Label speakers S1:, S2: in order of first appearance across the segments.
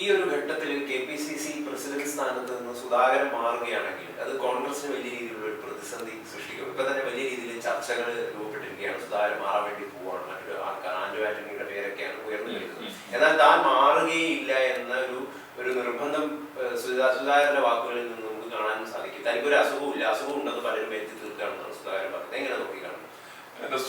S1: ഈ ഒരു ഘട്ടത്തിൽ K P C C president സ്ഥാനത്ത് നിന്ന് സുധാകരൻ മാറുകയാണെങ്കിൽ അത് കോൺഗ്രസിന് വലിയ രീതിയിലുള്ള ഒരു പ്രതിസന്ധി സൃഷ്ടിക്കും. ഇപ്പൊ തന്നെ വലിയ രീതിയിൽ ചർച്ചകൾ രൂപപ്പെട്ടിരിക്കുകയാണ്. സുധാകരൻ മാറാൻ വേണ്ടി പോവാണ്. മറ്റൊരു ആൾക്കാർ ആന്റോ ആന്റണിയുടെ പേരൊക്കെയാണ് ഉയർന്നു വരുന്നത് എന്നാൽ താൻ മാറുകയില്ല എന്ന ഒരു ഒരു നിർബന്ധം സുധാകരന്റെ വാക്കുകളിൽ നിന്ന് നമുക്ക് കാണാൻ സാധിക്കും. തനിക്ക് ഒരു അസുഖവും ഇല്ല. അസുഖം ഉണ്ടെന്ന് പലരും എത്തി തീർക്കുകയാണെന്നാണ് സുധാകരൻ പറഞ്ഞത്. എങ്ങനെ നോക്കിക്കാണും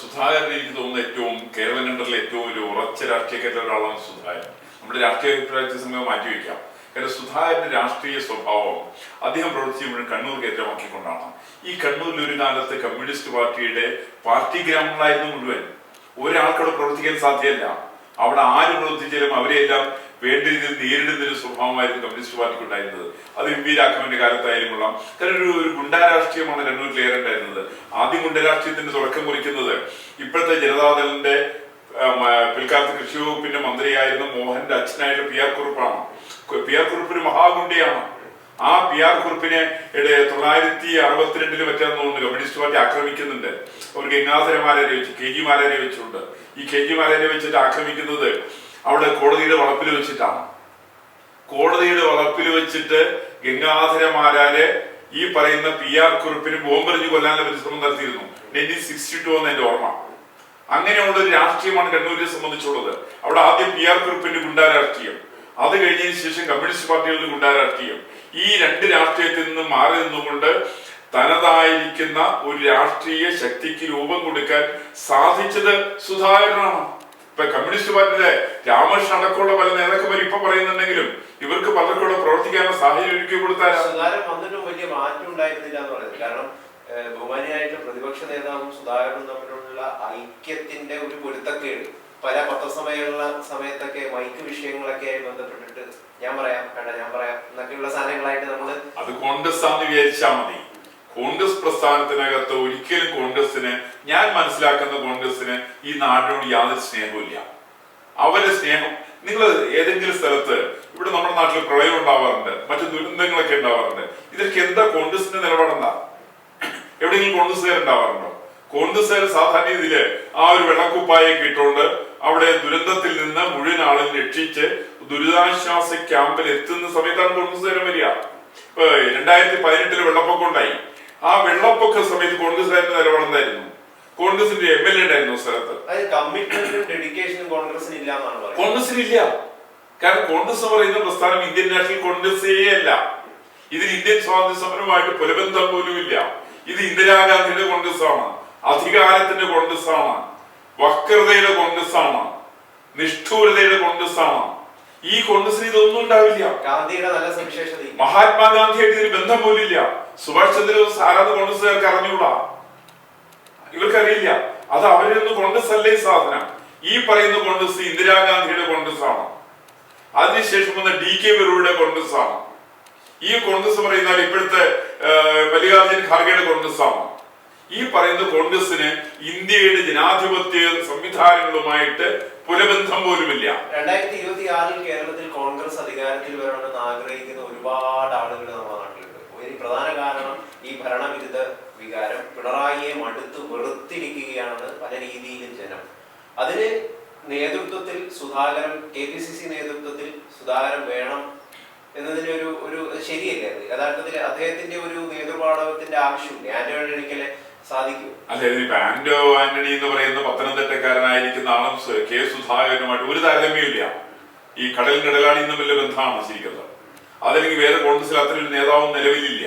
S2: സുധാകരൻ എനിക്ക് തോന്നുന്ന ഏറ്റവും കേരള കണ്ടതിൽ ഏറ്റവും ഒരു ഉറച്ച രാഷ്ട്രീയക്കാരുടെ ഒരാളാണ് സുധാകരൻ. നമ്മുടെ രാഷ്ട്രീയ അഭിപ്രായത്തെ സമയം മാറ്റിവെക്കാം കാരണം സുധാകരന്റെ രാഷ്ട്രീയ സ്വഭാവം അദ്ദേഹം പ്രവർത്തിച്ച് കണ്ണൂർ കേന്ദ്രമാക്കിക്കൊണ്ടാണ്. ഈ കണ്ണൂരിൽ ഒരു കാലത്ത് കമ്മ്യൂണിസ്റ്റ് പാർട്ടിയുടെ പാർട്ടി ഗ്രാമങ്ങളായിരുന്നു മുഴുവൻ. ഒരാൾക്കവിടെ പ്രവർത്തിക്കാൻ സാധ്യമല്ല അവിടെ ആര് പ്രവർത്തിച്ചാലും അവരെയെല്ലാം വേണ്ട രീതിയിൽ നേരിടുന്ന ഒരു സ്വഭാവമായിരുന്നു കമ്മ്യൂണിസ്റ്റ് പാർട്ടിക്ക് ഉണ്ടായിരുന്നത് അത് എം വി രാഘവന്റെ കാലത്തായാലും കൊള്ളാം കാരണം ഒരു ഒരു ഗുണ്ടാ രാഷ്ട്രീയമാണ് കണ്ണൂരിൽ ഏറെ ഉണ്ടായിരുന്നത്. ആദ്യം ഗുണ്ട രാഷ്ട്രീയത്തിന്റെ തുടക്കം കുറിക്കുന്നത് ഇപ്പോഴത്തെ ജനതാദളിന്റെ പിൽക്കാലത്ത് കൃഷി വകുപ്പിന്റെ മന്ത്രിയായിരുന്ന മോഹന്റെ അച്ഛനായിട്ട് പി ആർ കുറുപ്പാണ്. പി ആർ കുറുപ്പിന് മഹാഗുണ്ടിയാണ്. ആ പി ആർ കുറുപ്പിനെ തൊള്ളായിരത്തി അറുപത്തിരണ്ടിൽ മറ്റാന്ന് തോന്നുന്നു കമ്മ്യൂണിസ്റ്റ് പാർട്ടി ആക്രമിക്കുന്നുണ്ട്. അവർ ഗംഗാധരമാരെ വെച്ച് കെ ജി വെച്ചിട്ടുണ്ട് ഈ കെ ജി മാരാരെ വെച്ചിട്ട് ആക്രമിക്കുന്നത് അവിടെ കോടതിയുടെ വളപ്പിൽ വെച്ചിട്ടാണ്. കോടതിയുടെ വളപ്പിൽ വെച്ചിട്ട് ഗംഗാധരമാരാരെ ഈ പറയുന്ന പി ആർ കുറിപ്പിന് ബോംബെറിഞ്ഞ് കൊല്ലാനുള്ള പരിശ്രമം നടത്തിയിരുന്നു. നയന്റീൻ സിക്സ്റ്റി ടു എന്ന് എന്റെ ഓർമ്മ. അങ്ങനെയുള്ള ഒരു രാഷ്ട്രീയമാണ് കണ്ണൂരിനെ സംബന്ധിച്ചുള്ളത്. അവിടെ ആദ്യം പി ആർ കുറിപ്പിന്റെ ഗുണ്ടാ രാഷ്ട്രീയം. അത് കഴിഞ്ഞതിന് ശേഷം കമ്മ്യൂണിസ്റ്റ് പാർട്ടികളുടെ ഗുണ്ടാ രാഷ്ട്രീയം. ഈ രണ്ട് രാഷ്ട്രീയത്തിൽ നിന്ന് മാറി നിന്നുകൊണ്ട് തനതായിരിക്കുന്ന ഒരു രാഷ്ട്രീയ ശക്തിക്ക് രൂപം കൊടുക്കാൻ സാധിച്ചത് സുധാകരനാണ്. ഇപ്പൊ കമ്മ്യൂണിസ്റ്റ് പാർട്ടിയിലെ രാമകൃഷ്ണൻ അടക്കമുള്ള പല നേതാക്കന്മാർ ഇപ്പൊ പറയുന്നുണ്ടെങ്കിലും ഇവർക്ക് പലർക്കുള്ള പ്രവർത്തിക്കാനുള്ള സാഹചര്യം ഒരുക്കി
S1: കൊടുത്താൽ വന്നിട്ടും വലിയ മാറ്റം ഉണ്ടായിരുന്നില്ല എന്ന് പറയുന്നത് കാരണം ഏഹ്, ബഹുമാനിയായിട്ടുള്ള പ്രതിപക്ഷ നേതാവും സുധാകരനും തമ്മിലുള്ള ഐക്യത്തിന്റെ ഒരു പൊരുത്തക്കേട്. പല പത്രസമയമുള്ള സമയത്തൊക്കെ മൈക്ക് വിഷയങ്ങളൊക്കെ ആയി ബന്ധപ്പെട്ടിട്ട് ഞാൻ പറയാം വേണ്ട ഞാൻ പറയാം. എന്നൊക്കെയുള്ള സാധനങ്ങളായിട്ട് നമ്മൾ
S2: അത് കോൺഗ്രസ് ആണെന്ന് വിചാരിച്ചാൽ മതി. കോൺഗ്രസ് പ്രസ്ഥാനത്തിനകത്ത് ഒരിക്കലും കോൺഗ്രസിന് ഞാൻ മനസ്സിലാക്കുന്ന കോൺഗ്രസിന് ഈ നാടിനോട് യാതൊരു സ്നേഹവുമില്ല അവരെ സ്നേഹം നിങ്ങൾ ഏതെങ്കിലും സ്ഥലത്ത് ഇവിടെ നമ്മുടെ നാട്ടിൽ പ്രളയം ഉണ്ടാവാറുണ്ട് മറ്റു ദുരന്തങ്ങളൊക്കെ ഉണ്ടാവാറുണ്ട്. ഇതൊക്കെ എന്താ കോൺഗ്രസിന്റെ നിലപാടെന്താ? എവിടെയെങ്കിലും കോൺഗ്രസ്സുകാർ ഉണ്ടാവാറുണ്ടോ കോൺഗ്രസ്സുകാർ സാധാരണ രീതിയിൽ ആ ഒരു വെള്ളക്കുപ്പായൊക്കെ ഇട്ടുകൊണ്ട് അവിടെ ദുരന്തത്തിൽ നിന്ന് മുഴുവൻ ആളും രക്ഷിച്ച് ദുരിതാശ്വാസ ക്യാമ്പിൽ എത്തുന്ന സമയത്താണ് കോൺഗ്രസ്സുകാർ വരിക. രണ്ടായിരത്തി പതിനെട്ടിൽ വെള്ളപ്പൊക്കം ഉണ്ടായി. ആ വെള്ളപ്പൊക്ക സമയത്ത് കോൺഗ്രസ്സുകാരുടെ നിലപാട് എന്തായിരുന്നു? കോൺഗ്രസിന്റെ എം എൽ എ ഉണ്ടായിരുന്നു സ്ഥലത്ത്.
S1: കോൺഗ്രസിന് ഇല്ല.
S2: കാരണം കോൺഗ്രസ് എന്ന് പറയുന്ന പ്രസ്ഥാനം ഇന്ത്യൻ നാഷണൽ കോൺഗ്രസേ അല്ല. ഇതിൽ ഇന്ത്യൻ സ്വാതന്ത്ര്യ സമരവുമായിട്ട് പുലബന്ധം പോലും ഇല്ല. ഇത് ഇന്ദിരാഗാന്ധിയുടെ കോൺഗ്രസ്സാണ് അധികാരത്തിന്റെ കോൺഗ്രസ്സാണ് വക്രതയുടെ കോൺഗ്രസ്സാണ് നിഷ്ഠൂരതയുടെ കോൺഗ്രസ്സാണ് ഈ കോൺഗ്രസിന് ഇതൊന്നും ഉണ്ടാവില്ല.
S1: ഗാന്ധിയുടെ നല്ല സവിശേഷത.
S2: മഹാത്മാഗാന്ധിയായിട്ട് ഇതിന് ബന്ധം പോലില്ല സുഭാഷ് ചന്ദ്രബോസ് ആരാധ കോൺഗ്രസ്സുകാർക്ക് അറിഞ്ഞുകൂടാ? ഇവർക്കറിയില്ല. അത് അവരൊന്നും കോൺഗ്രസ് അല്ലേ സാധനം? ഈ പറയുന്ന കോൺഗ്രസ് ഇന്ദിരാഗാന്ധിയുടെ കോൺഗ്രസ് ആണ് അതിനുശേഷം വന്ന ഡി കെ ബെറൂരുടെ കോൺഗ്രസ് ആണ് ഈ കോൺഗ്രസ് പറയുന്നാൽ ഇപ്പോഴത്തെ മല്ലികാർജുൻ ഖാർഗെയുടെ കോൺഗ്രസ് ആണ്. ഈ പറയുന്ന കോൺഗ്രസിന് ഇന്ത്യയുടെ ജനാധിപത്യ സംവിധാനങ്ങളുമായിട്ട് പുലബന്ധം പോലുമില്ല.
S1: രണ്ടായിരത്തി ഇരുപത്തി ആറിൽ കേരളത്തിൽ കോൺഗ്രസ് അധികാരത്തിൽ വരണമെന്ന് ആഗ്രഹിക്കുന്ന ഒരുപാട് ആളുകൾ നമ്മുടെ നാട്ടിലുണ്ട്. പ്രധാന കാരണം ഈ ഭരണവിരുദ്ധ വികാരം പിണറായിയെ മടുത്ത് വെറുത്തിരിക്കുകയാണ് പല രീതിയിലും ജനം. അതിന് നേതൃത്വത്തിൽ Sudhakaran K P C C നേതൃത്വത്തിൽ സുധാകരൻ വേണം എന്നതിന് ഒരു ഒരു ശരിയല്ലേ അത്? യഥാർത്ഥത്തിൽ അദ്ദേഹത്തിന്റെ ഒരു നേതൃപാടവത്തിന്റെ ആവശ്യമില്ല? ആന്റണിക്കലെ സാധിക്കും?
S2: അല്ല ഇതിപ്പോ ആന്റോ ആന്റണി എന്ന് പറയുന്ന പത്തനംതിട്ടക്കാരനായിരിക്കുന്ന ആളും കെ സുധാകരനുമായിട്ട് ഒരു താരതമ്യമില്ല ഈ കടൽ കടലാളിയും വലിയ ബന്ധമാണ് ശരിക്കുന്നത് അതല്ലെങ്കിൽ വേറെ കോൺഗ്രസിൽ അത്ര ഒരു നേതാവും നിലവിലില്ല.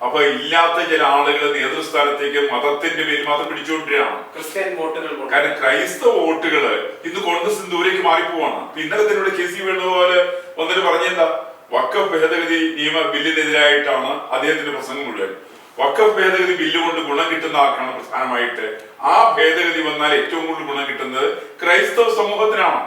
S2: അപ്പൊ ഇല്ലാത്ത ചില ആളുകൾ നേതൃസ്ഥാനത്തേക്ക് മതത്തിന്റെ പേര് മാത്രം പിടിച്ചുകൊണ്ടിരിക്കുകയാണ്.
S1: ക്രിസ്ത്യൻ വോട്ടുകൾ
S2: കാരണം ക്രൈസ്തവ വോട്ടുകൾ ഇന്ന് കോൺഗ്രസ് ദൂരേക്ക് മാറിപ്പോവാണ്. ഇന്നലെ തന്നെ കെ സി വേണുപോലെ ഒന്നിട്ട് പറഞ്ഞെന്താ? വക്കഫ് ഭേദഗതി നിയമ ബില്ലിനെതിരായിട്ടാണ് അദ്ദേഹത്തിന്റെ പ്രസംഗം മുഴുവൻ. വക്കഫ് ഭേദഗതി ബില്ല് കൊണ്ട് ഗുണം കിട്ടുന്ന ആർക്കാണ് പ്രധാനമായിട്ട് ആ ഭേദഗതി വന്നാൽ ഏറ്റവും കൂടുതൽ ഗുണം കിട്ടുന്നത് ക്രൈസ്തവ സമൂഹത്തിനാണ്.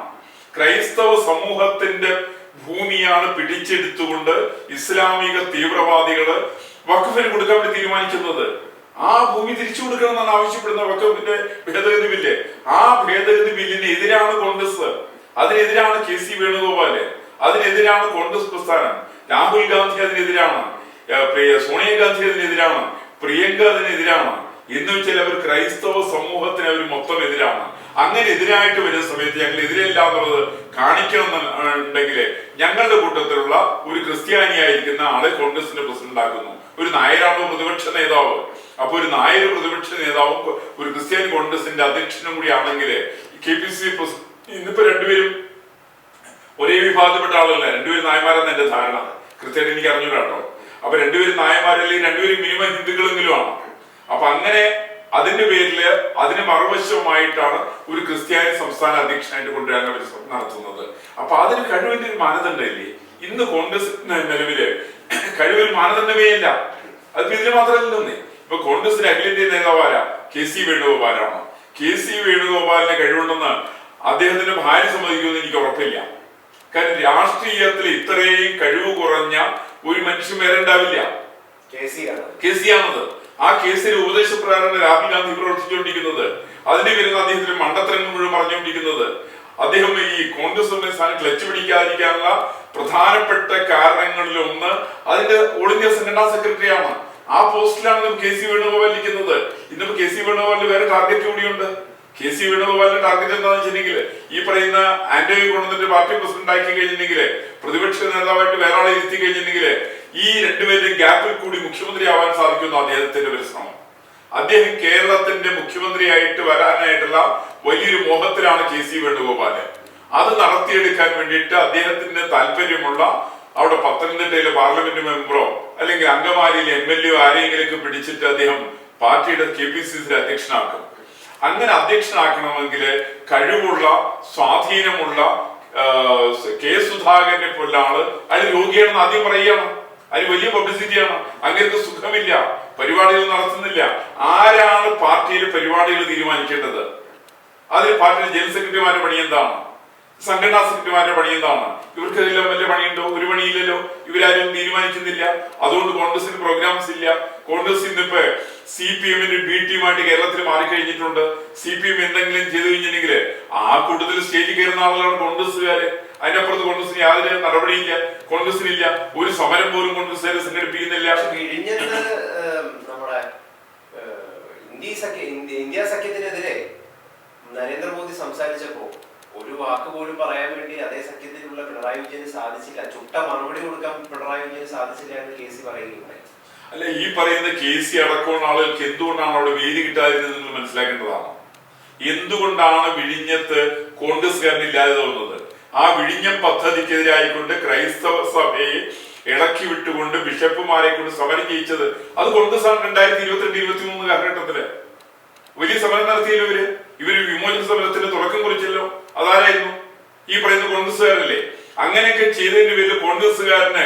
S2: ക്രൈസ്തവ സമൂഹത്തിന്റെ ഭൂമിയാണ് പിടിച്ചെടുത്തുകൊണ്ട് ഇസ്ലാമിക തീവ്രവാദികൾ വഖഫിന് കൊടുക്കാൻ വേണ്ടി തീരുമാനിക്കുന്നത്. ആ ഭൂമി തിരിച്ചു കൊടുക്കണം എന്നാണ് ആവശ്യപ്പെടുന്ന വഖഫിന്റെ ഭേദഗതി ബില്ല്. ആ ഭേദഗതി ബില്ലിന് എതിരാണ് കോൺഗ്രസ്. അതിനെതിരാണ് കെ സി വേണുഗോപാൽ. അതിനെതിരാണ് കോൺഗ്രസ് പ്രസ്ഥാനം. രാഹുൽ ഗാന്ധി അതിനെതിരാണ്. പ്രിയ സോണിയാഗാന്ധി അതിനെതിരാണ്. പ്രിയങ്ക അതിനെതിരാണ്. എന്ന് വെച്ചാൽ അവർ ക്രൈസ്തവ സമൂഹത്തിന് അവർ മൊത്തം എതിരാണ്. അങ്ങനെ എതിരായിട്ട് വരുന്ന സമയത്ത് ഞങ്ങൾ എതിരല്ല എന്നുള്ളത് കാണിക്കണം എന്നുണ്ടെങ്കിൽ ഞങ്ങളുടെ കൂട്ടത്തിലുള്ള ഒരു ക്രിസ്ത്യാനിയായിരിക്കുന്ന ആളെ കോൺഗ്രസിന്റെ പ്രസിഡന്റ് ആക്കുന്നു. ഒരു നായരാണോ പ്രതിപക്ഷ നേതാവ്? അപ്പൊ ഒരു നായർ പ്രതിപക്ഷ നേതാവും ഒരു ക്രിസ്ത്യാനി കോൺഗ്രസിന്റെ അധ്യക്ഷനും കൂടി ആണെങ്കിൽ കെ പി സി ഇന്നിപ്പോ രണ്ടുപേരും ഒരേ വിഭാഗത്തിൽപ്പെട്ട ആളല്ല രണ്ടുപേരും നായന്മാരെന്ന് എന്റെ ധാരണ. കൃത്യമായിട്ട് എനിക്ക് അറിഞ്ഞൂടാ കേട്ടോ അപ്പൊ രണ്ടുപേരും നായന്മാരല്ലെങ്കിൽ രണ്ടുപേരും മിനിമം ഹിന്ദുക്കളെങ്കിലും ആണ് അപ്പൊ അങ്ങനെ അതിന്റെ പേരിൽ അതിന് മറുവശമായിട്ടാണ് ഒരു ക്രിസ്ത്യാനി സംസ്ഥാന അധ്യക്ഷനായിട്ട് കൊണ്ടുവരാൻ അവർ നടത്തുന്നത്. അപ്പൊ അതിന് കഴിവിന്റെ ഒരു മാനദണ്ഡമില്ലേ? ഇന്ന് കോൺഗ്രസ് നിലവിൽ കഴിവിൽ മാനദണ്ഡമേ ഇല്ല. അത് ഇതിന് മാത്രമല്ലെന്നേ ഇപ്പൊ കോൺഗ്രസിന്റെ അഖിലേന്ത്യ നേതാവാരാ കെ സി വേണുഗോപാലാണ്. കെ സി വേണുഗോപാലിന് കഴിവുണ്ടെന്ന് അദ്ദേഹത്തിന്റെ ഭാര്യ സമ്മതിക്കുമെന്ന് എനിക്ക് ഉറപ്പില്ല. കാരണം രാഷ്ട്രീയത്തിൽ ഇത്രയും കഴിവ് കുറഞ്ഞ ഒരു മനുഷ്യൻ വേറെ ഉണ്ടാവില്ല.
S1: കെ ആണ്.
S2: കെ ആ കേസിൽ ഉപദേശപ്രകാരമാണ് രാഹുൽ ഗാന്ധി പ്രവർത്തിച്ചുകൊണ്ടിരിക്കുന്നത്. അതിന്റെ പേരിൽ അദ്ദേഹത്തിന് മണ്ടത്തരങ്ങൾ മുഴുവൻ പറഞ്ഞുകൊണ്ടിരിക്കുന്നത്. അദ്ദേഹം ഈ കോൺഗ്രസ് സ്ഥാനം ക്ലച്ച് പിടിക്കാതിരിക്കാനുള്ള പ്രധാനപ്പെട്ട കാരണങ്ങളിൽ ഒന്ന് അതിന്റെ ഓൾ ഇന്ത്യ സംഘടനാ സെക്രട്ടറിയാണ്. ആ പോസ്റ്റിലാണ് കെ സി വേണുഗോപാൽ ഇരിക്കുന്നത്. ഇന്നിപ്പോ കെ സി വേണുഗോപാലിന് വേറെ ടാർഗറ്റ് കൂടിയുണ്ട്. കെ സി വേണുഗോപാലിന്റെ ടാർഗറ്റ് എന്താണെന്ന് വെച്ചിട്ടുണ്ടെങ്കിൽ ഈ പറയുന്ന ആന്റണി കൊണ്ടുവന്നിട്ട് പാർട്ടി പ്രസിഡന്റ് ആക്കി കഴിഞ്ഞിട്ടുണ്ടെങ്കിൽ പ്രതിപക്ഷ നേതാവായിട്ട് വേറെ ആളെ ഇരുത്തി കഴിഞ്ഞിട്ടുണ്ടെങ്കിൽ ഈ രണ്ടുപേരുടെയും ഗ്യാപ്പിൽ കൂടി മുഖ്യമന്ത്രി ആവാൻ സാധിക്കുന്ന അദ്ദേഹത്തിന്റെ ഒരു ശ്രമം. അദ്ദേഹം കേരളത്തിന്റെ മുഖ്യമന്ത്രിയായിട്ട് വരാനായിട്ടുള്ള വലിയൊരു മോഹത്തിലാണ് കെ സി വേണുഗോപാൽ. അത് നടത്തിയെടുക്കാൻ വേണ്ടിയിട്ട് അദ്ദേഹത്തിന് താല്പര്യമുള്ള അവിടെ പത്തനംതിട്ടയിലെ പാർലമെന്റ് മെമ്പറോ അല്ലെങ്കിൽ അങ്കമാലിയിലെ എം എൽ എ ആരെങ്കിലൊക്കെ പിടിച്ചിട്ട് അദ്ദേഹം പാർട്ടിയുടെ കെ പി സി സി അധ്യക്ഷനാക്കും. അങ്ങനെ അധ്യക്ഷനാക്കണമെങ്കിൽ കഴിവുള്ള സ്വാധീനമുള്ള കെ സുധാകരനെ പോലുള്ള ആൾ അതിൽ രോഗിയാണെന്ന് ആദ്യം പറയുകയാണ് അതിന് വലിയ പബ്ലിസിറ്റിയാണ് അങ്ങനത്തെ സുഖമില്ല. പരിപാടികൾ നടത്തുന്നില്ല. ആരാണ് പാർട്ടിയിൽ പരിപാടികൾ തീരുമാനിക്കേണ്ടത്? അതിൽ പാർട്ടിയിലെ ജനറൽ സെക്രട്ടറിമാരുടെ പണി എന്താണ്? സംഘടനാ സെക്രട്ടറിമാരുടെ പണി എന്താണ്? ഇവർക്ക് എല്ലാം വലിയ പണിയുണ്ടോ? ഒരു പണിയില്ലല്ലോ. ഇവരാരും തീരുമാനിക്കുന്നില്ല. അതുകൊണ്ട് കോൺഗ്രസിന് പ്രോഗ്രാംസ് ഇല്ല. കോൺഗ്രസ് ഇന്നിപ്പോ സി പി എമ്മിന്റെ ബി ടീമായിട്ട് കേരളത്തിൽ മാറിക്കഴിഞ്ഞിട്ടുണ്ട്. സി പി എം എന്തെങ്കിലും ചെയ്തു കഴിഞ്ഞിട്ടുണ്ടെങ്കിൽ ആ കൂട്ടത്തിൽ സ്റ്റേജിൽ കയറുന്ന ആളുകളാണ് കോൺഗ്രസ്സുകാര്. അതിനപ്പുറത്ത് കോൺഗ്രസിന് യാതൊരു നടപടിയില്ല കോൺഗ്രസിനില്ല ഒരു സമരം പോലും കോൺഗ്രസ്സുകാർ സംഘടിപ്പിക്കുന്നില്ല.
S1: ഇന്ത്യ സഖ്യത്തിനെതിരെ നരേന്ദ്രമോദി സംസാരിച്ചപ്പോ ഒരു വാക്ക് പോലും പറയാൻ വേണ്ടി അതേ സഖ്യത്തിലുള്ള പിണറായി വിജയന് സാധിച്ചില്ല. ചുട്ട മറുപടി കൊടുക്കാൻ പിണറായി വിജയന് സാധിച്ചില്ല എന്ന് കെ സി പറയുകയുണ്ടായി.
S2: അല്ല ഈ പറയുന്ന കെ സി അടക്കമുള്ള ആളുകൾക്ക് എന്തുകൊണ്ടാണ് അവിടെ വേദി കിട്ടാതിരുന്നത് നിങ്ങൾ മനസ്സിലാക്കേണ്ടതാണ്? എന്തുകൊണ്ടാണ് വിഴിഞ്ഞത്ത് കോൺഗ്രസ്സുകാരൻ ഇല്ലാതെ തോന്നുന്നത് ആ വിഴിഞ്ഞം പദ്ധതിക്കെതിരായിക്കൊണ്ട് ക്രൈസ്തവ സഭയെ ഇളക്കി വിട്ടുകൊണ്ട് ബിഷപ്പുമാരെ കൊണ്ട് സമരം ചെയ്യിച്ചത് അത് കോൺഗ്രസ് ആണ് രണ്ടായിരത്തി ഇരുപത്തിരണ്ട് ഇരുപത്തി മൂന്ന് കാലഘട്ടത്തിൽ. വലിയ സമരം നടത്തിയല്ലോ ഇവർ? ഇവർ വിമോചന സമരത്തിന് തുടക്കം കുറിച്ചല്ലോ. അതാരായിരുന്നു? ഈ പറയുന്ന കോൺഗ്രസ്സുകാരല്ലേ. അങ്ങനെയൊക്കെ ചെയ്തതിന്റെ പേരിൽ കോൺഗ്രസ്സുകാരന്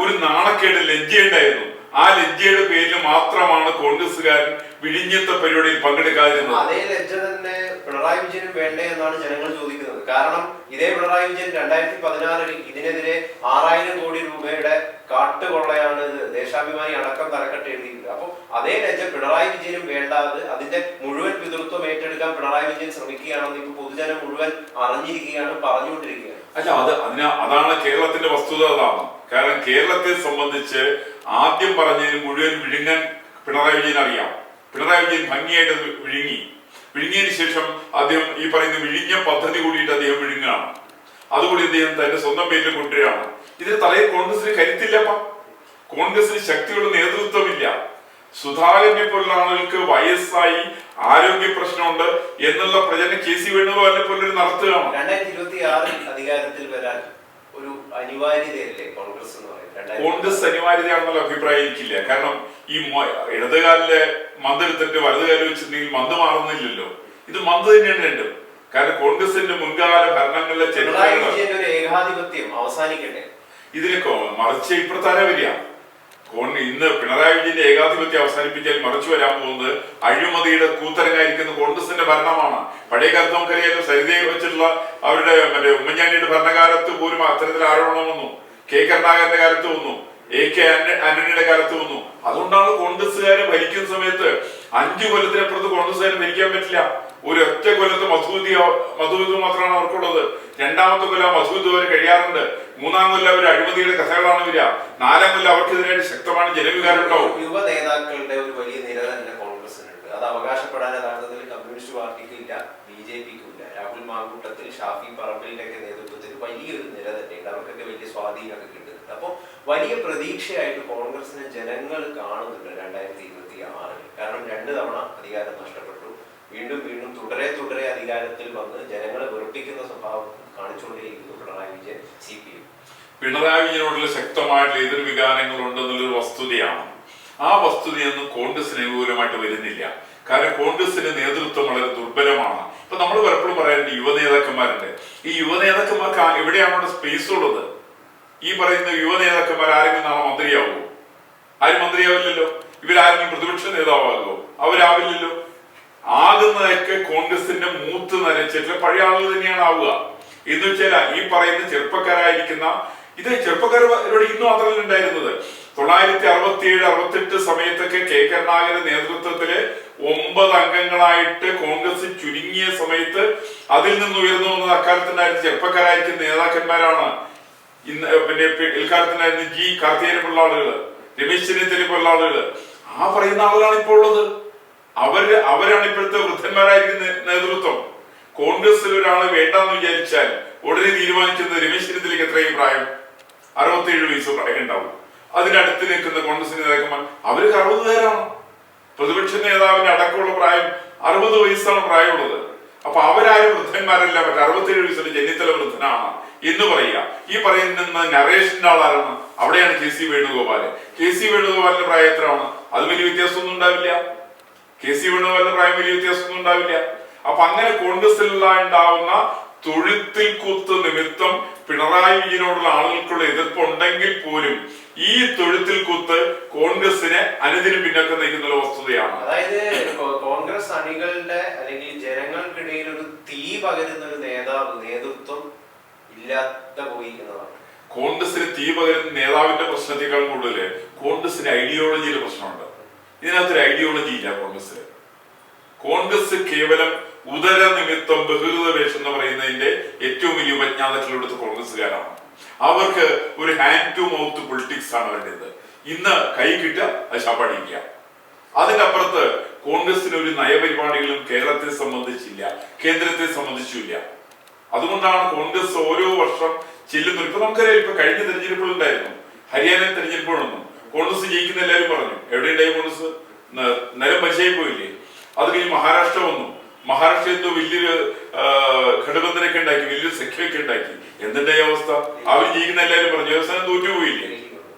S2: ഒരു നാണക്കേട് ലജ്ജയുണ്ടായിരുന്നു. ആ ലജ്ജയുടെ പേരിൽ മാത്രമാണ് കോൺഗ്രസ്സുകാരൻ വിഴിഞ്ഞത്തെ പരിപാടിയിൽ പങ്കെടുക്കാതിരുന്നത്.
S1: അതേ ലജ്ജ തന്നെ പിണറായി വിജയനും വേണ്ടേ എന്നാണ് ജനങ്ങൾ ചോദിക്കുന്നത്. കാരണം ഇതേ പിണറായി വിജയൻ രണ്ടായിരത്തി പതിനാറിൽ ഇതിനെതിരെ ആറായിരം കോടി രൂപയുടെ കാട്ടുകൊള്ളയാണ് ഇത് ദേശാഭിമാനി അടക്കം തലക്കെട്ട് എഴുതിയിട്ടുണ്ട് അപ്പൊ അതേ ലജ്ജ പിണറായി വിജയനും വേണ്ടാതെ അതിന്റെ മുഴുവൻ പിതൃത്വം ഏറ്റെടുക്കാൻ പിണറായി വിജയൻ ശ്രമിക്കുകയാണെന്ന് ഇപ്പൊ പൊതുജനം മുഴുവൻ അറിഞ്ഞിരിക്കുകയാണ് പറഞ്ഞുകൊണ്ടിരിക്കുകയാണ്.
S2: അല്ല അത് അതിന് അതാണ് കേരളത്തിന്റെ വസ്തുത അതാണ്. കാരണം കേരളത്തെ സംബന്ധിച്ച് ആദ്യം പറഞ്ഞതിന് മുഴുവൻ വിഴുങ്ങാൻ പിണറായി വിജയൻ അറിയാം. പിണറായി വിജയൻ ഭംഗിയായിട്ട് വിഴുങ്ങി. വിഴുങ്ങിയതിന് ശേഷം അദ്ദേഹം ഈ പറയുന്ന വിഴിഞ്ഞ പദ്ധതി കൂടിയിട്ട് അദ്ദേഹം വിഴുങ്ങാണ് അതുകൂടി അദ്ദേഹം തന്റെ സ്വന്തം പേരിൽ കൊണ്ടുവരികയാണ്. ഇതിന് തലയിൽ കോൺഗ്രസിന് കരുത്തില്ലപ്പ. കോൺഗ്രസിന് ശക്തിയുള്ള നേതൃത്വമില്ല. സുധാകരനെ പോലുള്ള ആളുകൾക്ക് വയസ്സായി ആരോഗ്യ പ്രശ്നമുണ്ട് എന്നുള്ള പ്രചരണം കെ സി വേണുഗോപാലിനെ പോലൊരു നടത്തുകയാണ്
S1: രണ്ടായിരത്തി ഇരുപത്തി ആറിൽ അധികാരത്തിൽ വരാൻ ഒരു അനിവാര്യതയല്ലേ കോൺഗ്രസ് എന്ന് പറയുന്നത്?
S2: കോൺഗ്രസ് അനിവാര്യതയാണെന്നുള്ള അഭിപ്രായം എനിക്കില്ല കാരണം ഈ ഇടതുകാലിലെ മന്ത് എടുത്തിട്ട് വലതുകാലം വെച്ചിട്ടുണ്ടെങ്കിൽ മന്ത് മാറുന്നില്ലല്ലോ. ഇത് മന്ത് തന്നെയാണ് രണ്ടും കാരണം കോൺഗ്രസിന്റെ മുൻകാല ഭരണങ്ങളിലെ
S1: ചെറുതായി
S2: ചരിത്രങ്ങൾ
S1: ഏകാധിപത്യം അവസാനിക്കട്ടെ.
S2: ഇതിനൊക്കെ മറിച്ച് ഇപ്പുറത്താരെ വരിക? ഇന്ന് പിണറായി വിജയന്റെ ഏകാധിപത്യം അവസാനിപ്പിച്ചാൽ മറിച്ചു വരാൻ പോകുന്നത് അഴിമതിയുടെ കൂത്തരങ്ങായിരിക്കുന്ന കോൺഗ്രസിന്റെ ഭരണമാണ്. പഴയ കാലത്ത് നമുക്കറിയാലോ സരിതയെ വെച്ചിട്ടുള്ള അവരുടെ മറ്റേ ഉമ്മൻചാണ്ടിയുടെ ഭരണകാലത്ത് പോലും അത്തരത്തിൽ ആരോപണം വന്നു. കെ. കരുണാകരന്റെ കാലത്ത് വന്നു. എ. കെ. ആന്റ- ആന്റണിയുടെ കാലത്ത് വന്നു. അതുകൊണ്ടാണ് കോൺഗ്രസ്സുകാരെ ഭരിക്കുന്ന സമയത്ത് അഞ്ചു കൊല്ലത്തിനപ്പുറത്ത് കോൺഗ്രസ്സുകാരെ ഭരിക്കാൻ പറ്റില്ല. ഒരു ഒറ്റ കൊല്ലത്ത് മധുവിധി മധുവിധു മാത്രമാണ് അവർക്കുള്ളത്. രണ്ടാമത്തെ കൊല്ലം മധുവിധു വരെ കഴിയാറുണ്ട്. മൂന്നാം കൊല്ലം അവർ അഴിമതിയുടെ കഥകളാണ് വരിക. നാലാം കൊല്ലം അവർക്കെതിരായിട്ട് ശക്തമാണ് ജനവികാരം ഉണ്ടാവും
S1: യുവ നേതാക്കളുടെ ഒരു വലിയ നിര തന്നെ കോൺഗ്രസിനുണ്ട് അത് അവകാശപ്പെടാൻ യഥാർത്ഥത്തിൽ കമ്മ്യൂണിസ്റ്റ് പാർട്ടിക്ക് ഇല്ല ബി ജെ പിക്കും ഇല്ല. രാഹുൽ മാങ്കൂട്ടത്തിൽ ഷാഫി പറമ്പിലിന്റെ ഒക്കെ നേതൃത്വത്തിൽ വലിയൊരു നിര തന്നെയുണ്ട്. അവർക്കൊക്കെ വലിയ സ്വാധീനമൊക്കെ കിട്ടുന്നുണ്ട്. അപ്പോൾ വലിയ പ്രതീക്ഷയായിട്ട് കോൺഗ്രസിനെ ജനങ്ങൾ കാണുന്നുണ്ട് രണ്ടായിരത്തി ഇരുപത്തി ആറിൽ കാരണം രണ്ട് തവണ അധികാരം നഷ്ടപ്പെട്ടു. വീണ്ടും വീണ്ടും തുടരെ തുടരെ അധികാരത്തിൽ വന്ന് ജനങ്ങളെ വെറുപ്പിക്കുന്ന സ്വഭാവം കാണിച്ചുകൊണ്ടേയിരിക്കുന്നു Pinarayi Vijayan C P M.
S2: Pinarayi വിജയനോടുള്ള ശക്തമായിട്ടുള്ള എതിർ വികാരങ്ങൾ ഉണ്ടെന്നുള്ളൊരു വസ്തുതയാണ്. ആ വസ്തുതയൊന്നും കോൺഗ്രസിന് അനുകൂലമായിട്ട് വരുന്നില്ല. കാരണം കോൺഗ്രസിന്റെ നേതൃത്വം വളരെ ദുർബലമാണ്. ഇപ്പൊ നമ്മൾ പലപ്പോഴും പറയാറുണ്ട് യുവ നേതാക്കന്മാരുണ്ട്. ഈ യുവ നേതാക്കന്മാർക്ക് എവിടെയാണ് അവിടെ സ്പേസ് ഉള്ളത്? ഈ പറയുന്ന യുവ നേതാക്കന്മാർ ആരെങ്കിലും നാളെ മന്ത്രിയാവുമോ ആരും മന്ത്രിയാവില്ലല്ലോ. ഇവരാരെങ്കിലും പ്രതിപക്ഷ നേതാവാകുമോ? അവരാവില്ലല്ലോ. ആകുന്നതൊക്കെ കോൺഗ്രസിന്റെ മൂത്ത് നരച്ചിട്ട് പഴയ ആളുകൾ തന്നെയാണ് ആവുക. എന്ന് വെച്ചാൽ ഈ പറയുന്ന ചെറുപ്പക്കാരായിരിക്കുന്ന ഇത് ചെറുപ്പക്കാരോട് ഇന്നും മാത്രമല്ല ഉണ്ടായിരുന്നത്. തൊള്ളായിരത്തി അറുപത്തി ഏഴ് അറുപത്തെട്ട് സമയത്തൊക്കെ കെ. കരുണാകരന്റെ നേതൃത്വത്തിൽ ഒമ്പത് അംഗങ്ങളായിട്ട് കോൺഗ്രസ് ചുരുങ്ങിയ സമയത്ത് അതിൽ നിന്ന് ഉയർന്നു വന്നത് അക്കാലത്തുണ്ടായിരുന്ന ചെറുപ്പക്കാരായിരിക്കുന്ന നേതാക്കന്മാരാണ്. ഇന്ന് പിന്നെ ഇൽക്കാലത്തുണ്ടായിരുന്ന ജി കാർത്തികേയനെ പോലുള്ള ആളുകൾ രമേശ് ചെന്നിത്തല പോലുള്ള ആളുകൾ. ആ പറയുന്ന ആളുകളാണ് ഇപ്പോൾ ഉള്ളത്. അവർ അവരാണ് ഇപ്പോഴത്തെ വൃദ്ധന്മാരായിരിക്കുന്ന നേതൃത്വം. കോൺഗ്രസിൽ ഒരാൾ വേണ്ടെന്ന് വിചാരിച്ചാൽ ഉടനെ തീരുമാനിക്കുന്നത് രമേശ് ചെന്നിത്തലയ്ക്ക് എത്രയും പ്രായം? അറുപത്തേഴ് വയസ്സ് പ്രായം ഉണ്ടാവും അതിനടുത്ത് നിൽക്കുന്ന കോൺഗ്രസ് നേതാക്കന്മാർ അവർക്ക് അറുപത് പേരാണ് പ്രതിപക്ഷ നേതാവിന്റെ അടക്കമുള്ള പ്രായം അറുപത് വയസ്സാണ് പ്രായമുള്ളത്. അപ്പൊ അവരാരും വൃദ്ധന്മാരല്ല മറ്റേ അറുപത്തേഴ് വയസ്സിലെ ചെന്നിത്തല വൃദ്ധനാണ് എന്ന് പറയുക. ഈ പറയുന്ന നരേഷിന്റെ ആളാരാണ്? അവിടെയാണ് K C Venugopal. K C വേണുഗോപാലിന്റെ പ്രായം എത്രയാണ്? അത് വലിയ വ്യത്യാസമൊന്നും ഉണ്ടാവില്ല. കെ സി വേണുഗോപാലിന്റെ പ്രായം വലിയ വ്യത്യാസമൊന്നും ഉണ്ടാവില്ല. അപ്പൊ അങ്ങനെ കോൺഗ്രസിലുള്ള ഉണ്ടാവുന്ന തൊഴുത്തിൽ കുത്ത് നിമിത്തം പിണറായി വിജയനോടുള്ള ആളുകൾക്കുള്ള എതിർപ്പ് ഉണ്ടെങ്കിൽ പോലും ഈ തൊഴുത്തിൽ കുത്ത് കോൺഗ്രസിനെ അനുദിനം പിന്നോക്കം നയിക്കുന്ന വസ്തുതയാണ്.
S1: അതായത് കോൺഗ്രസ് അണികളുടെ അല്ലെങ്കിൽ ജനങ്ങൾക്കിടയിൽ ഒരു തീ പകരുന്ന ഒരു നേതാവ് നേതൃത്വം ഇല്ലാത്ത പോയിരിക്കുന്നതാണ്
S2: കോൺഗ്രസിന് തീ പകരുന്ന നേതാവിന്റെ പ്രശ്നത്തെക്കാൾ കൂടുതൽ കോൺഗ്രസിന് ഐഡിയോളജിയുടെ പ്രശ്നമുണ്ട്. ഇതിനകത്തൊരു ഐഡിയോളജി ഇല്ല കോൺഗ്രസ്സിൽ കോൺഗ്രസ് കേവലം ഉദര നിമിത്തം ബഹുകൃത വേഷം എന്ന് പറയുന്നതിന്റെ ഏറ്റവും വലിയ ഉപജ്ഞാതാക്കളെടുത്ത് കോൺഗ്രസ്സുകാരാണ്. അവർക്ക് ഒരു ഹാൻഡ് ടു മൗത്ത് പൊളിറ്റിക്സ് ആണ് വേണ്ടത് ഇന്ന് കൈ കിട്ടുക അത് ശപടിക്കുക. അതിനപ്പുറത്ത് കോൺഗ്രസിന് ഒരു നയപരിപാടികളും കേരളത്തെ സംബന്ധിച്ചില്ല കേന്ദ്രത്തെ സംബന്ധിച്ചില്ല. അതുകൊണ്ടാണ് കോൺഗ്രസ് ഓരോ വർഷം ചെല്ലുന്നത്. ഇപ്പൊ നമുക്കറിയാം ഇപ്പൊ കഴിഞ്ഞ തെരഞ്ഞെടുപ്പുകളുണ്ടായിരുന്നു. ഹരിയാന തെരഞ്ഞെടുപ്പുകളൊന്നും. കോൺഗ്രസ് ജയിക്കുന്ന എല്ലാവരും പറഞ്ഞു. എവിടെയുണ്ടായി കോൺഗ്രസ്? നരം പരിചയം പോയില്ലേ? അത് കഴിഞ്ഞ് മഹാരാഷ്ട്ര വന്നു. മഹാരാഷ്ട്ര എന്തോ വലിയൊരു ഘടബന്ധനൊക്കെ ഉണ്ടാക്കി വലിയൊരു സഖ്യമൊക്കെ ഉണ്ടാക്കി. എന്തിന്റെ അവസ്ഥ? അവർ ജയിക്കുന്ന എല്ലാവരും പറഞ്ഞു അവസാനം തോറ്റുപോയില്ലേ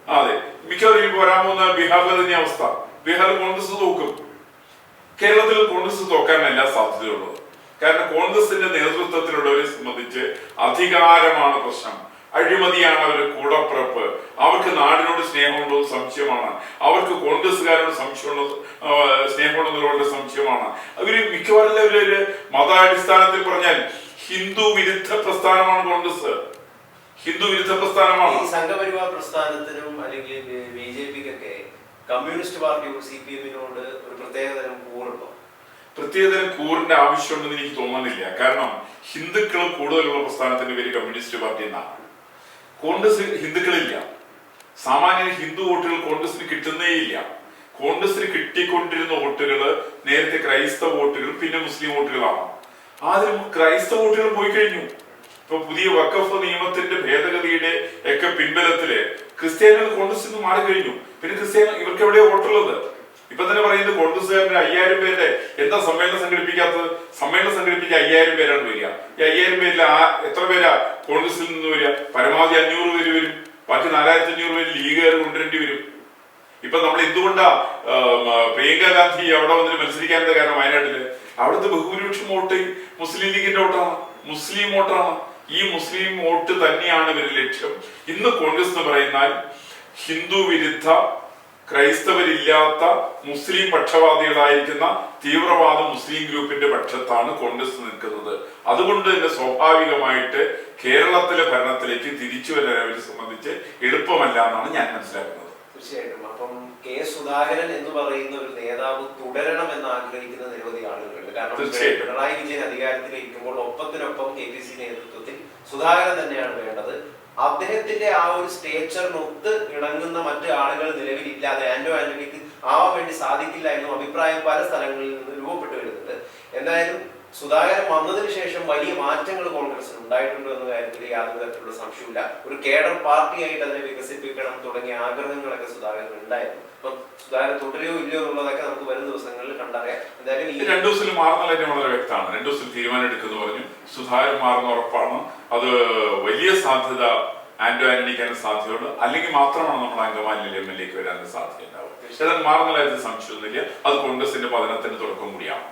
S2: അതെ. മിക്കവാറും വരാൻ പോകുന്ന ബീഹാറിലെ തന്നെ അവസ്ഥ. ബീഹാറിൽ കോൺഗ്രസ് തോക്കും. കേരളത്തിൽ കോൺഗ്രസ് തോക്കാനല്ല സാധ്യതയുള്ളത്. കാരണം കോൺഗ്രസിന്റെ നേതൃത്വത്തിലുള്ളവരെ സംബന്ധിച്ച് അധികാരമാണ് പ്രശ്നം. അഴിമതിയാണ് അവരുടെ കൂടപ്പിറപ്പ്. അവർക്ക് നാടിനോട് സ്നേഹമുണ്ടോ എന്ന് സംശയമാണ്. അവർക്ക് കോൺഗ്രസ്സുകാരോട് സംശയമുള്ള സ്നേഹമുണ്ടെന്നുള്ളവരുടെ സ്നേഹമുണ്ടെന്നുള്ള സംശയമാണ്. അവർ മിക്കവാറും അവരൊരു ഒരു മതാടിസ്ഥാനത്തിൽ പറഞ്ഞാൽ ഹിന്ദു വിരുദ്ധ പ്രസ്ഥാനമാണ് കോൺഗ്രസ്. ഹിന്ദു വിരുദ്ധ പ്രസ്ഥാനമാണ്.
S1: സംഘപരിവാർ പ്രസ്ഥാനത്തിനും അല്ലെങ്കിൽ ബി ജെ പിക്കൊക്കെ കമ്മ്യൂണിസ്റ്റ് പാർട്ടിയോട് സി പി എമ്മിനോട് ഒരു പ്രത്യേകതരം കൂറുണ്ടോ
S2: പ്രത്യേകതരം കൂറിന്റെ ആവശ്യമുണ്ടെന്ന് എനിക്ക് തോന്നുന്നില്ല. കാരണം ഹിന്ദുക്കൾ കൂടുതലുള്ള പ്രസ്ഥാനത്തിന്റെ പേര് കമ്മ്യൂണിസ്റ്റ് പാർട്ടി എന്നാണ്. കോൺഗ്രസ് ഹിന്ദുക്കളില്ല. സാമാന്യ ഹിന്ദു വോട്ടുകൾ കോൺഗ്രസിന് കിട്ടുന്നേയില്ല. കോൺഗ്രസിന് കിട്ടിക്കൊണ്ടിരുന്ന വോട്ടുകൾ നേരത്തെ ക്രൈസ്തവ വോട്ടുകൾ പിന്നെ മുസ്ലിം വോട്ടുകളാണ്. ആദ്യം ക്രൈസ്തവ വോട്ടുകൾ പോയി കഴിഞ്ഞു. ഇപ്പൊ പുതിയ വക്കഫ് നിയമത്തിന്റെ ഭേദഗതിയുടെ ഒക്കെ പിൻബലത്തിൽ ക്രിസ്ത്യാനികൾ കോൺഗ്രസിൽ നിന്ന് മാറിക്കഴിഞ്ഞു. പിന്നെ ക്രിസ്ത്യാനി ഇവർക്ക് എവിടെയാ വോട്ടുള്ളത്? ഇപ്പൊ തന്നെ പറയുന്നത് കോൺഗ്രസ്സുകാരുടെ അയ്യായിരം പേരുടെ എന്താ സമ്മേളനം സംഘടിപ്പിക്കാത്തത്? സമ്മേളനം സംഘടിപ്പിച്ച അയ്യായിരം പേരാണ് വരിക. ഈ അയ്യായിരം പേരിൽ ആ എത്ര പേരാ കോൺഗ്രസിൽ നിന്ന് വരിക? പരമാവധി അഞ്ഞൂറ് പേര് വരും. ബാക്കി നാലായിരത്തി അഞ്ഞൂറ് പേര് ലീഗുകാർ കൊണ്ടുവരേണ്ടി വരും. ഇപ്പൊ നമ്മൾ എന്തുകൊണ്ടാ പ്രിയങ്ക ഗാന്ധി അവിടെ വന്നിട്ട് മത്സരിക്കാനുള്ള കാരണം വയനാട്ടിൽ? അവിടുത്തെ ബഹുഭൂരിപക്ഷം വോട്ട് മുസ്ലിം ലീഗിന്റെ വോട്ടാണ്. മുസ്ലിം വോട്ടാണ്. ഈ മുസ്ലിം വോട്ട് തന്നെയാണ് ഇവരുടെ ലക്ഷ്യം. ഇന്ന് കോൺഗ്രസ് എന്ന് പറയുന്നാൽ ഹിന്ദു വിരുദ്ധ ക്രൈസ്തവരില്ലാത്ത മുസ്ലിം പക്ഷപാതികളായിരിക്കുന്ന തീവ്രവാദ മുസ്ലിം ഗ്രൂപ്പിന്റെ പക്ഷത്താണ് കോൺഗ്രസ് നിൽക്കുന്നത്. അതുകൊണ്ട് തന്നെ സ്വാഭാവികമായിട്ട് കേരളത്തിലെ ഭരണത്തിലേക്ക് തിരിച്ചു വരാൻ അവരെ സംബന്ധിച്ച് എളുപ്പമല്ല എന്നാണ് ഞാൻ മനസ്സിലാക്കുന്നത്.
S1: തീർച്ചയായിട്ടും. അപ്പം കെ സുധാകരൻ എന്ന് പറയുന്ന ഒരു നേതാവ് തുടരണം എന്ന് ആഗ്രഹിക്കുന്ന നിരവധി ആളുകളുണ്ട്. കാരണം. പിണറായി വിജയൻ അധികാരത്തിലിരിക്കുമ്പോൾ ഒപ്പത്തിനൊപ്പം കെ പി സി നേതൃത്വത്തിൽ സുധാകരൻ തന്നെയാണ് വേണ്ടത്. അദ്ദേഹത്തിന്റെ ആ ഒരു സ്റ്റേച്ചറിനൊത്ത് ഇണങ്ങുന്ന മറ്റു ആളുകൾ നിലവിലില്ലാതെ ആന്റോ ആന്റണിക്ക് ആവാൻ വേണ്ടി സാധിക്കില്ല എന്നും അഭിപ്രായം പല സ്ഥലങ്ങളിൽ നിന്ന് രൂപപ്പെട്ടു വരുന്നുണ്ട് എന്തായാലും സുധാകരൻ വന്നതിന് ശേഷം വലിയ മാറ്റങ്ങൾ കോൺഗ്രസിന് ഉണ്ടായിട്ടുണ്ട് എന്ന കാര്യത്തിൽ യാതൊരു തരത്തിലുള്ള സംശയമില്ല ഒരു കേഡർ പാർട്ടിയായിട്ട് അതിനെ വികസിപ്പിക്കണം തുടങ്ങിയ ആഗ്രഹങ്ങളൊക്കെ സുധാകരൻ ഉണ്ടായിരുന്നു. അപ്പം സുധാകരൻ തുടരുകയോ ഇല്ലയോ എന്നുള്ളതൊക്കെ നമുക്ക് വരും ദിവസങ്ങളിൽ കണ്ടറിയാം. എന്തായാലും
S2: രണ്ടു ദിവസത്തിൽ മാറുന്ന കാര്യം വളരെ വ്യക്തമാണ്. രണ്ടു ദിവസത്തിൽ തീരുമാനം എടുക്കുന്നു പറഞ്ഞു. സുധാകരൻ മാറുന്ന ഉറപ്പാണ്. അത് വലിയ സാധ്യത ആന്റോ ആന്റണിക്കാനും സാധ്യതയുണ്ട് അല്ലെങ്കിൽ മാത്രമാണ് നമ്മൾ അങ്കമാലിയിൽ എം എൽ എക്ക് വരാനുള്ള സാധ്യത ഉണ്ടാവുക ഏതായാലും മാറുന്ന കാര്യത്തിൽ സംശയമൊന്നുമില്ല. അത് കോൺഗ്രസിന്റെ പതനത്തിന് തുടക്കം കൂടിയാണ്.